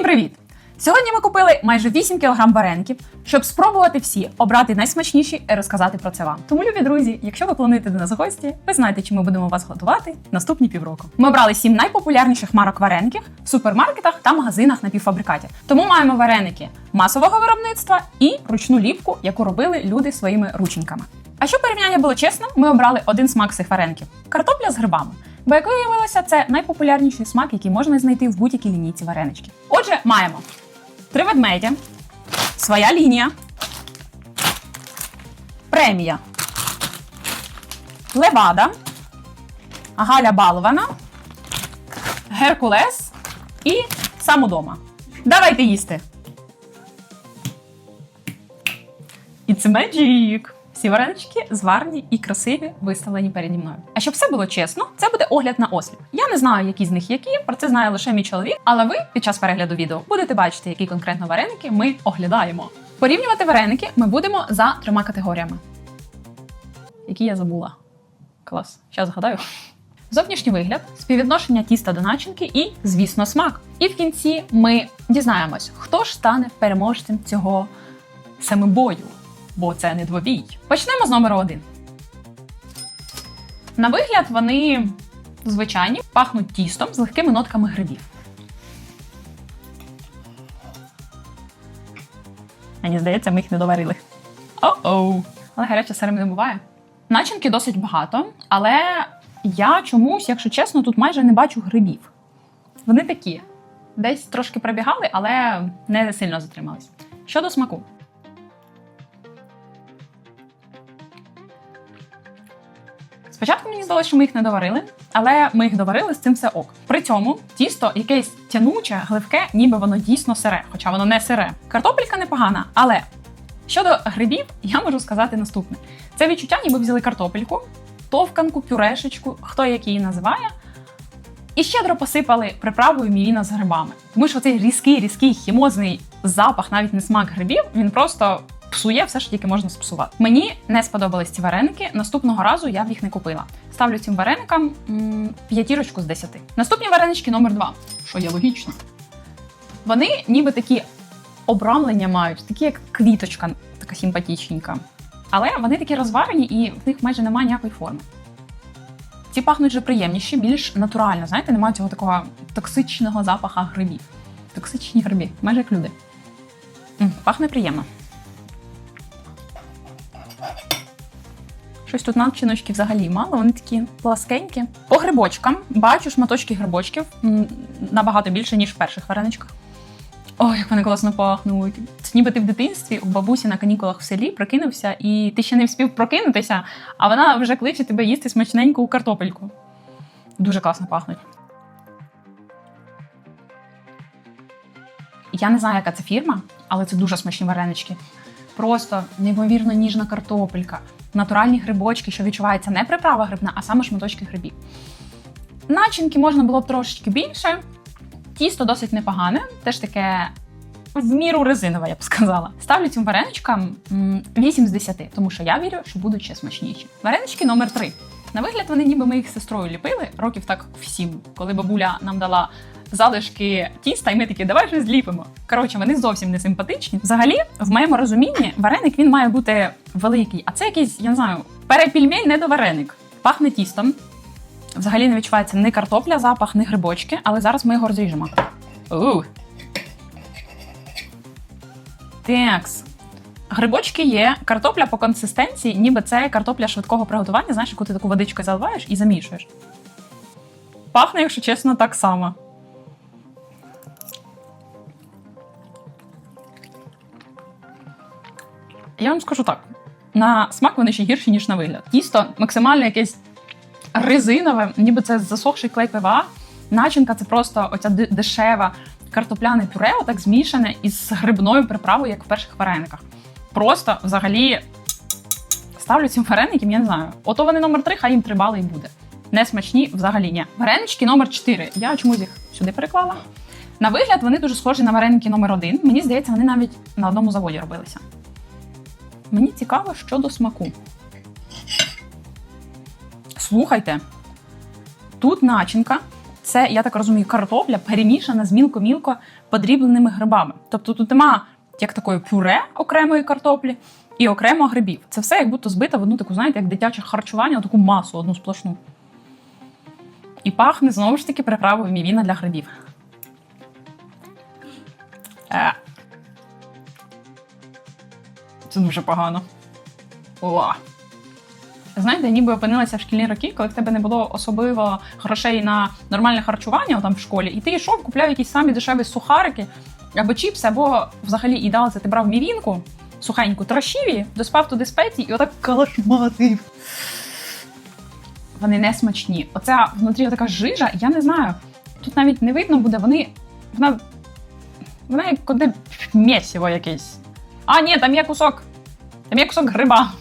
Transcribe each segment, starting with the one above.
Всім привіт! Сьогодні ми купили майже 8 кг вареників, щоб спробувати всі, обрати найсмачніші і розказати про це вам. Тому, любі друзі, якщо ви плануєте до нас гості, ви знаєте, чи ми будемо вас готувати наступні півроку. Ми обрали 7 найпопулярніших марок вареників в супермаркетах та магазинах напівфабрикатів. Тому маємо вареники масового виробництва і ручну ліпку, яку робили люди своїми рученьками. А щоб порівняння було чесно, ми обрали один смак цих вареників картопля з грибами. Бо як виявилося, це найпопулярніший смак, який можна знайти в будь-якій лінійці варенички. Отже, маємо три ведмедя, своя лінія, премія, левада, Галя Балована, Геркулес і сам удома. Давайте їсти. It's magic! Всі варенички зварні і красиві виставлені переді мною. А щоб все було чесно, це буде огляд на осліп. Я не знаю, які з них які, про це знає лише мій чоловік. Але ви під час перегляду відео будете бачити, які конкретно вареники ми оглядаємо. Порівнювати вареники ми будемо за трьома категоріями. Які я забула. Клас. Зараз згадаю. Зовнішній вигляд, співвідношення тіста до начинки і, звісно, смак. І в кінці ми дізнаємось, хто ж стане переможцем цього семибою бо це не двобій. Почнемо з номеру один. На вигляд вони звичайні, пахнуть тістом з легкими нотками грибів. Мені здається, ми їх не доварили. О-оу! Але гаряче сирим не буває. Начинки досить багато, але я чомусь, якщо чесно, тут майже не бачу грибів. Вони такі. Десь трошки пробігали, але не сильно затримались. Щодо смаку, Спочатку мені здалося, що ми їх не доварили, але ми їх доварили з цим все ок. При цьому тісто якесь тянуче, гливке, ніби воно дійсно сире, хоча воно не сире. Картопелька непогана, але щодо грибів, я можу сказати наступне: це відчуття, ніби взяли картопельку, товканку, пюрешечку, хто як її називає. І щедро посипали приправою мівіна з грибами. Тому що цей різкий, різкий хімозний запах, навіть не смак грибів, він просто псує все, що тільки можна спсувати. Мені не сподобались ці вареники. Наступного разу я б їх не купила. Ставлю цим вареникам п'ятірочку з десяти. Наступні варенички номер два, що є логічно. Вони ніби такі обрамлення мають, такі як квіточка, така симпатічненька. Але вони такі розварені і в них майже немає ніякої форми. Ці пахнуть вже приємніші, більш натурально. Знаєте, немає цього такого токсичного запаха грибів. Токсичні гриби, майже як люди. Пахне приємно. Щось тут начиночки взагалі мало, вони такі пласкенькі. По грибочкам бачу шматочки грибочків набагато більше, ніж в перших вареничках. Ой, як вони класно пахнуть. Це ніби ти в дитинстві у бабусі на канікулах в селі прокинувся, і ти ще не вспів прокинутися, а вона вже кличе тебе їсти смачненьку картопельку. Дуже класно пахнуть. Я не знаю, яка це фірма, але це дуже смачні варенички. Просто неймовірно ніжна картопелька, натуральні грибочки, що відчувається не приправа грибна, а саме шматочки грибів. Начинки можна було б трошечки більше. Тісто досить непогане, теж таке в міру резинове, я б сказала. Ставлю цим вареничкам м, 8 з 10, тому що я вірю, що будуть ще смачніші. Варенички номер 3. На вигляд, вони ніби ми їх з сестрою ліпили років так в 7, коли бабуля нам дала залишки тіста, і ми такі, давай щось зліпимо. Коротше, вони зовсім не симпатичні. Взагалі, в моєму розумінні, вареник він має бути великий, а це якийсь, я не знаю, перепільмень не до вареник. Пахне тістом. Взагалі не відчувається ні картопля, запах, ні грибочки, але зараз ми його розріжемо. Ууу. Такс. Грибочки є, картопля по консистенції, ніби це картопля швидкого приготування, знаєш, яку ти таку водичкою заливаєш і замішуєш. Пахне, якщо чесно, так само. Я вам скажу так: на смак вони ще гірші, ніж на вигляд. Тісто максимально якесь резинове, ніби це засохший клей ПВА. Начинка це просто оця дешева картопляне пюре, отак змішане із грибною приправою, як в перших варениках. Просто взагалі ставлю цим вареникам, я не знаю. Ото вони номер 3, хай їм 3 бали і буде. Не смачні взагалі ні. Варенички номер 4. Я чомусь їх сюди переклала. На вигляд вони дуже схожі на вареники номер 1 Мені здається, вони навіть на одному заводі робилися. Мені цікаво щодо смаку. Слухайте, тут начинка. Це, я так розумію, картопля перемішана з мілко-мілко подрібленими грибами. Тобто тут нема як такої пюре окремої картоплі і окремо грибів. Це все як будто збито в одну таку, знаєте, як дитяче харчування, таку масу, одну сплошну. І пахне знову ж таки приправою мівіна для грибів. Дуже погано. О. Знаєте, ніби опинилася в шкільні роки, коли в тебе не було особливо грошей на нормальне харчування там в школі, і ти йшов, купляв якісь самі дешеві сухарики або чіпси, або взагалі ідеал це ти брав мівінку сухеньку, трощив її, доспав туди спеції і отак калашматив. Вони не смачні. Оця внутрі така жижа, я не знаю. Тут навіть не видно буде, вони. Вона. Вона як коли м'ясиво якесь. А, ні, там є кусок. Там є кусок гриба.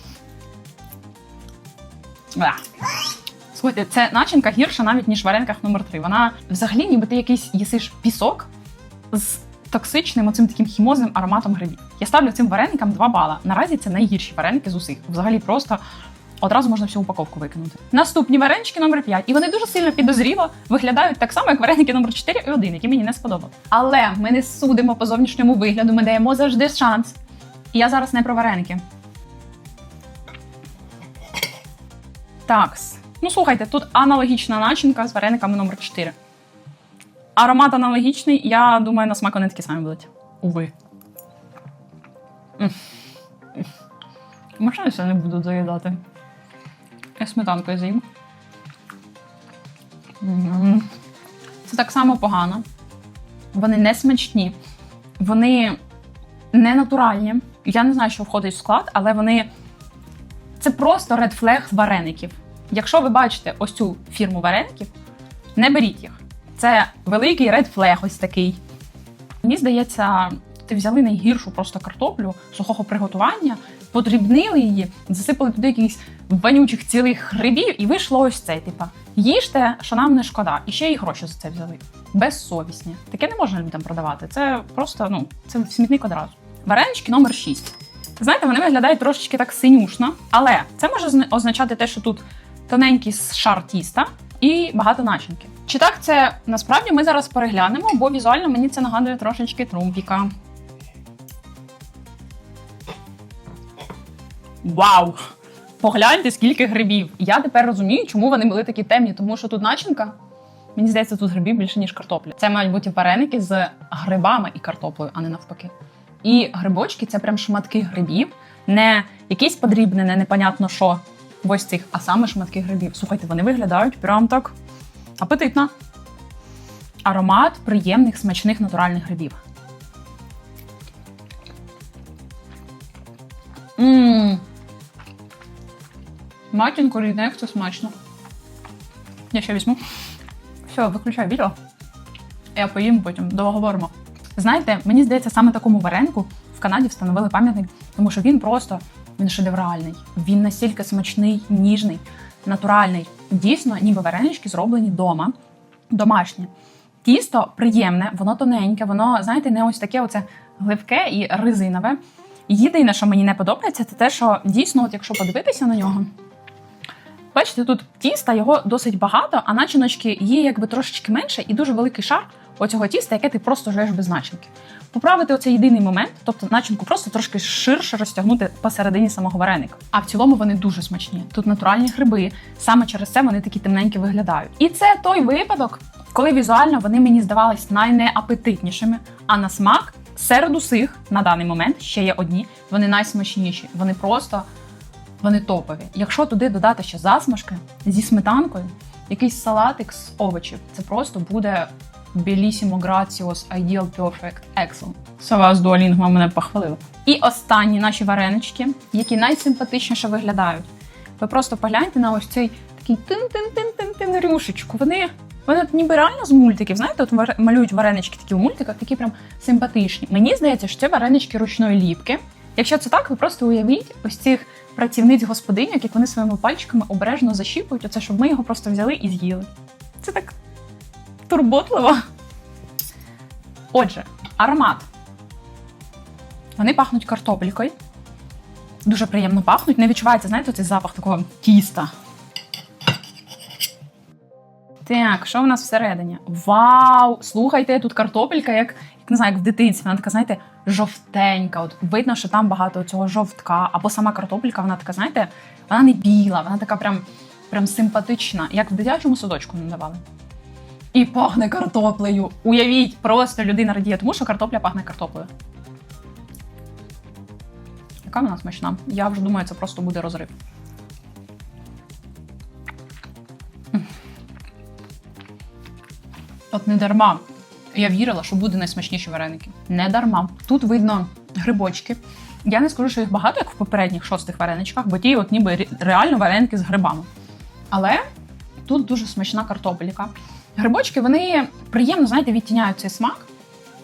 Слухайте, це начинка гірша навіть, ніж в варенках номер 3 Вона взагалі, ніби ти якийсь їсиш пісок з токсичним оцим таким хімозним ароматом грибів. Я ставлю цим вареникам 2 бала. Наразі це найгірші вареники з усіх. Взагалі просто одразу можна всю упаковку викинути. Наступні варенички номер 5 І вони дуже сильно підозріло виглядають так само, як вареники номер 4 і 1, які мені не сподобали. Але ми не судимо по зовнішньому вигляду, ми даємо завжди шанс. І я зараз не про вареники. Такс. Ну, слухайте, тут аналогічна начинка з варениками номер 4 Аромат аналогічний, я думаю, на смак вони такі самі будуть. Уви. Можна я це не буду доїдати? Я сметанкою з'їм. Це так само погано. Вони не смачні, вони не натуральні. Я не знаю, що входить в склад, але вони. Це просто flag вареників. Якщо ви бачите ось цю фірму вареників, не беріть їх. Це великий flag ось такий. Мені здається, ти взяли найгіршу просто картоплю сухого приготування, подрібнили її, засипали туди якихось вонючих цілих грибів, і вийшло ось це. Типа, їжте, що нам не шкода, і ще й гроші за це взяли. Безсовісні. Таке не можна людям продавати. Це просто ну, це смітник одразу. Варенички номер 6. Знаєте, вони виглядають трошечки так синюшно, але це може означати те, що тут тоненький шар тіста і багато начинки. Чи так це насправді ми зараз переглянемо, бо візуально мені це нагадує трошечки трумпіка. Вау! Погляньте, скільки грибів. Я тепер розумію, чому вони були такі темні, тому що тут начинка. Мені здається, тут грибів більше, ніж картопля. Це мають бути вареники з грибами і картоплею, а не навпаки. І грибочки це прям шматки грибів, не якісь подрібнене, непонятно що ось цих, а саме шматки грибів. Слухайте, вони виглядають прям так апетитно. Аромат приємних, смачних натуральних грибів. Ммм. Матінко рідне, як це смачно. Я ще візьму. Все, виключай відео. Я поїм потім договоримо. Знаєте, мені здається, саме такому варенку в Канаді встановили пам'ятник, тому що він просто він шедевральний. Він настільки смачний, ніжний, натуральний. Дійсно, ніби варенички зроблені вдома, домашні. Тісто приємне, воно тоненьке, воно, знаєте, не ось таке оце гливке і резинове. Єдине, що мені не подобається, це те, що дійсно, от якщо подивитися на нього, бачите, тут тіста його досить багато, а начиночки є якби трошечки менше і дуже великий шар оцього тіста, яке ти просто жуєш без начинки. Поправити оцей єдиний момент, тобто начинку просто трошки ширше розтягнути посередині самого вареника. А в цілому вони дуже смачні. Тут натуральні гриби, саме через це вони такі темненькі виглядають. І це той випадок, коли візуально вони мені здавались найнеапетитнішими, а на смак серед усіх на даний момент ще є одні. Вони найсмачніші. Вони просто вони топові. Якщо туди додати ще засмажки зі сметанкою, якийсь салатик з овочів, це просто буде Bellissimo Grazios Ideal Perfect Excellent. З Duolingo мене похвалила. І останні наші варенички, які найсимпатичніше виглядають. Ви просто погляньте на ось цей такий тин-тин-тин-тин-тин рюшечку. Вони, вони ніби реально з мультиків. Знаєте, от малюють варенички такі в мультиках, такі прям симпатичні. Мені здається, що це варенички ручної ліпки. Якщо це так, ви просто уявіть ось цих працівниць господинyak, як вони своїми пальчиками обережно защіпують, оце, щоб ми його просто взяли і з'їли. Це так турботливо. Отже, аромат. Вони пахнуть картоплікою. Дуже приємно пахнуть. Не відчувається, знаєте, цей запах такого тіста. Так, що в нас всередині? Вау! Слухайте, тут картопелька, як як не знаю, як в дитинстві, вона така, знаєте, жовтенька. От видно, що там багато цього жовтка, або сама картопелька, вона така, знаєте, вона не біла, вона така прям, прям симпатична, як в дитячому садочку нам давали. І пахне картоплею. Уявіть, просто людина радіє, тому що картопля пахне картоплею. Яка вона смачна? Я вже думаю, це просто буде розрив. От не дарма. Я вірила, що буде найсмачніші вареники. Не дарма. Тут видно грибочки. Я не скажу, що їх багато, як в попередніх шостих вареничках, бо ті, от ніби реально вареники з грибами. Але тут дуже смачна картопелька. Грибочки, вони приємно, знаєте, відтіняють цей смак.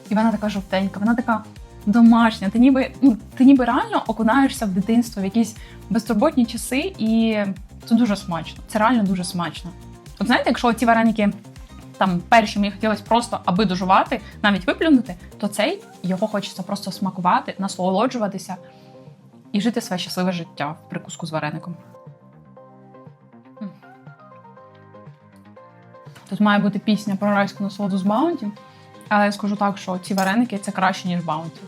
І вона така жовтенька, вона така домашня. Ти ніби, ну, ти ніби реально окунаєшся в дитинство, в якісь безтурботні часи, і це дуже смачно. Це реально дуже смачно. От знаєте, якщо ці вареники там перші мені хотілося просто аби дожувати, навіть виплюнути, то цей його хочеться просто смакувати, насолоджуватися і жити своє щасливе життя в прикуску з вареником. Тут має бути пісня про райську насолоду з Баунті, але я скажу так, що ці вареники це краще, ніж Баунті.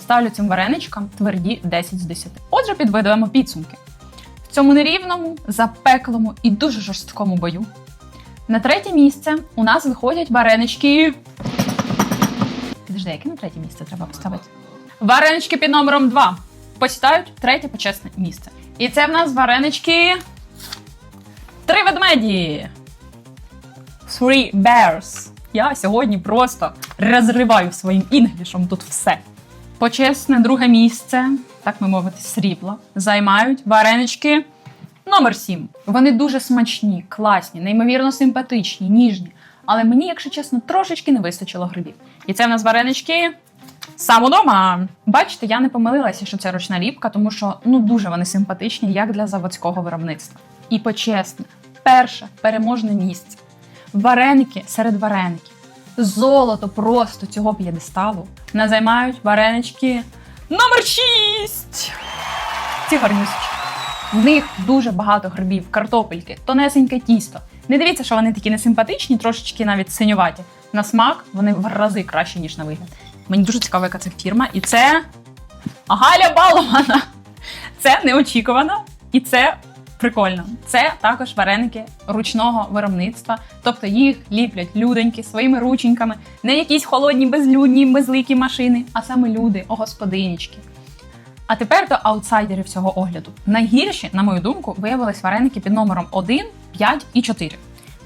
Ставлю цим вареничкам тверді 10 з 10. Отже, підведемо підсумки. В цьому нерівному, запеклому і дуже жорсткому бою на третє місце у нас виходять варенички. Підожди, яке на третє місце треба поставити? Варенички під номером 2. Посідають третє почесне місце. І це в нас варенички. Три ведмеді. Three bears. Я сьогодні просто розриваю своїм інглішом тут все. Почесне друге місце, так би мовити, срібла, займають варенички Номер 7. Вони дуже смачні, класні, неймовірно симпатичні, ніжні. Але мені, якщо чесно, трошечки не вистачило грибів. І це в нас варенички сам удома. Бачите, я не помилилася, що це ручна ліпка, тому що ну дуже вони симпатичні, як для заводського виробництва. І почесне, перше переможне місце. Вареники серед вареників. Золото просто цього п'єдесталу не займають варенички номер 6. Ці гарнюсічки. В них дуже багато грибів, картопельки, тонесеньке тісто. Не дивіться, що вони такі несимпатичні, трошечки навіть синюваті. На смак вони в рази краще, ніж на вигляд. Мені дуже цікаво, яка це фірма. І це Галя Балована. Це неочікувано і це прикольно. Це також вареники ручного виробництва. Тобто їх ліплять людоньки своїми рученьками, не якісь холодні, безлюдні, безликі машини, а саме люди, господинічки. А тепер до аутсайдерів цього огляду. Найгірші, на мою думку, виявились вареники під номером 1, 5 і 4.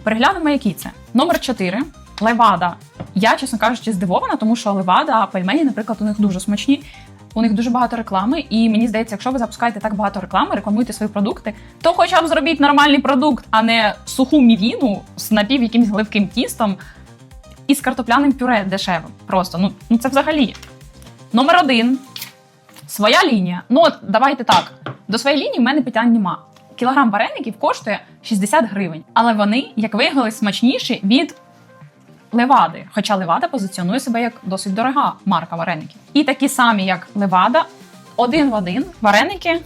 Переглянемо, які це. Номер 4 левада. Я, чесно кажучи, здивована, тому що левада, пельмені, наприклад, у них дуже смачні. У них дуже багато реклами, і мені здається, якщо ви запускаєте так багато реклами, рекламуєте свої продукти, то хоча б зробіть нормальний продукт, а не суху мівіну з напів якимсь гливким тістом і з картопляним пюре дешевим. Просто ну, ну це взагалі. Номер один Своя лінія. Ну от давайте так. До своєї лінії в мене питань нема. Кілограм вареників коштує 60 гривень, але вони, як виявилось, смачніші від левади. Хоча левада позиціонує себе як досить дорога марка вареників. І такі самі, як левада, один в один вареники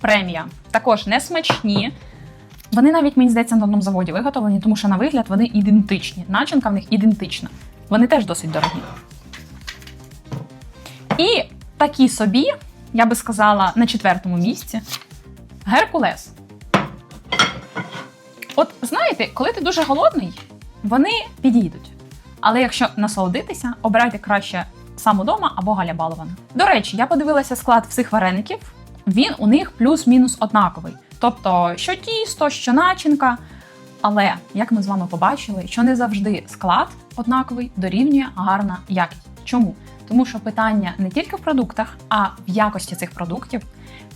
премія. Також не смачні. Вони навіть, мені здається, на одному заводі виготовлені, тому що на вигляд вони ідентичні. Начинка в них ідентична. Вони теж досить дорогі. І такі собі, я би сказала, на четвертому місці Геркулес. От знаєте, коли ти дуже голодний, вони підійдуть. Але якщо насолодитися, обирайте краще сам удома або Галя Балована. До речі, я подивилася склад всіх вареників. Він у них плюс-мінус однаковий. Тобто, що тісто, що начинка. Але як ми з вами побачили, що не завжди склад однаковий дорівнює гарна якість. Чому? Тому що питання не тільки в продуктах, а в якості цих продуктів,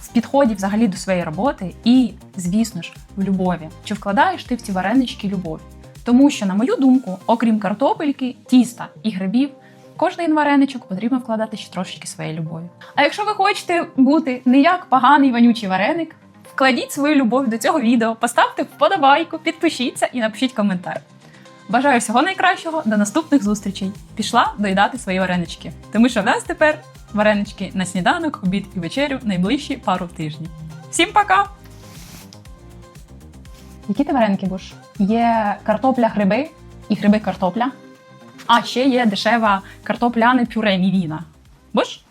в підході взагалі до своєї роботи і, звісно ж, в любові. Чи вкладаєш ти в ці варенички любов? Тому що, на мою думку, окрім картопельки, тіста і грибів, кожний вареничок потрібно вкладати ще трошечки своєї любові. А якщо ви хочете бути не як поганий вонючий вареник, вкладіть свою любов до цього відео, поставте вподобайку, підпишіться і напишіть коментар. Бажаю всього найкращого, до наступних зустрічей. Пішла доїдати свої варенички. Тому що в нас тепер варенички на сніданок, обід і вечерю найближчі пару тижнів. Всім пока! Які ти вареники будеш? Є картопля гриби і гриби картопля. А ще є дешева картопляне пюре мівіна. Будеш?